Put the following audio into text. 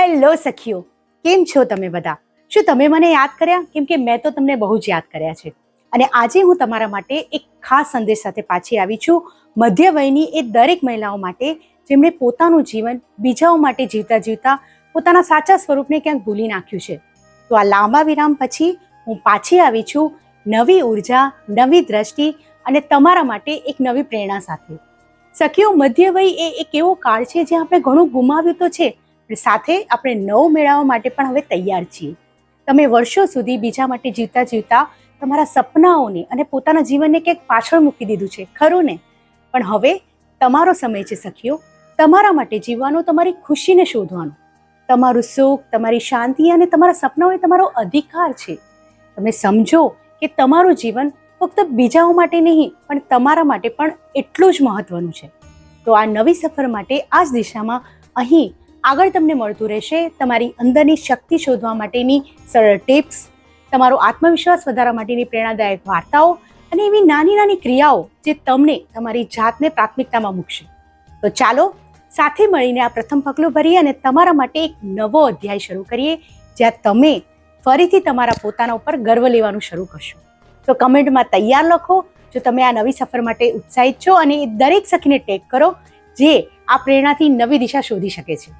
Hello સખીઓ, કેમ છો તમે બધા? શું તમે મને યાદ કર્યા? કેમ કે મેં તો તમને બહુ જ યાદ કર્યા છે. અને આજે હું તમારા માટે એક ખાસ સંદેશ સાથે પાછી આવી છું. મધ્ય વયની એ દરેક મહિલાઓ માટે જેમણે પોતાનું જીવન બીજાઓ માટે જીવતા જીવતા પોતાના સાચા સ્વરૂપને ક્યાંક ભૂલી નાખ્યું છે. તો આ લાંબા વિરામ પછી હું પાછી આવી છું નવી ઊર્જા, નવી દ્રષ્ટિ અને તમારા માટે એક નવી પ્રેરણા સાથે. સખીઓ મધ્ય વય એ એક એવો કાળ છે જ્યાં આપણે ઘણું ગુમાવ્યું તો છે સાથે આપણે નવ મેળવવા માટે પણ હવે તૈયાર છીએ. તમે વર્ષો સુધી બીજા માટે જીવતા જીવતા તમારા સપનાઓને અને પોતાના જીવનને ક્યાંક પાછળ મૂકી દીધું છે, ખરું ને? પણ હવે તમારો સમય છે સખીઓ. તમારા માટે જીવવાનો તમારી ખુશીને શોધવાનો. તમારું સુખ, તમારી શાંતિ અને તમારા સપનાઓ એ તમારો અધિકાર છે. તમે સમજો કે તમારું જીવન ફક્ત બીજાઓ માટે નહીં, પણ તમારા માટે પણ એટલું જ મહત્વનું છે. તો આ નવી સફર માટે આ જ દિશામાં અહીં આગળ તમને મળતું રહેશે તમારી અંદરની શક્તિ શોધવા માટેની સરળ ટિપ્સ, તમારો આત્મવિશ્વાસ વધારવા માટેની પ્રેરણાદાયક વાર્તાઓ અને એવી નાની નાની ક્રિયાઓ જે તમને તમારી જાતને પ્રાથમિકતામાં મૂકશે. તો ચાલો સાથે મળીને આ પ્રથમ પગલું ભરીએ અને તમારા માટે એક નવો અધ્યાય શરૂ કરીએ, જ્યાં તમે ફરીથી તમારા પોતાના ઉપર ગર્વ લેવાનું શરૂ કરશો. તો કમેન્ટમાં તૈયાર લખો, જો તમે આ નવી સફર માટે ઉત્સાહિત છો અને એ દરેક સખીને ટેગ કરો, જે આ પ્રેરણાથી નવી દિશા શોધી શકે છે.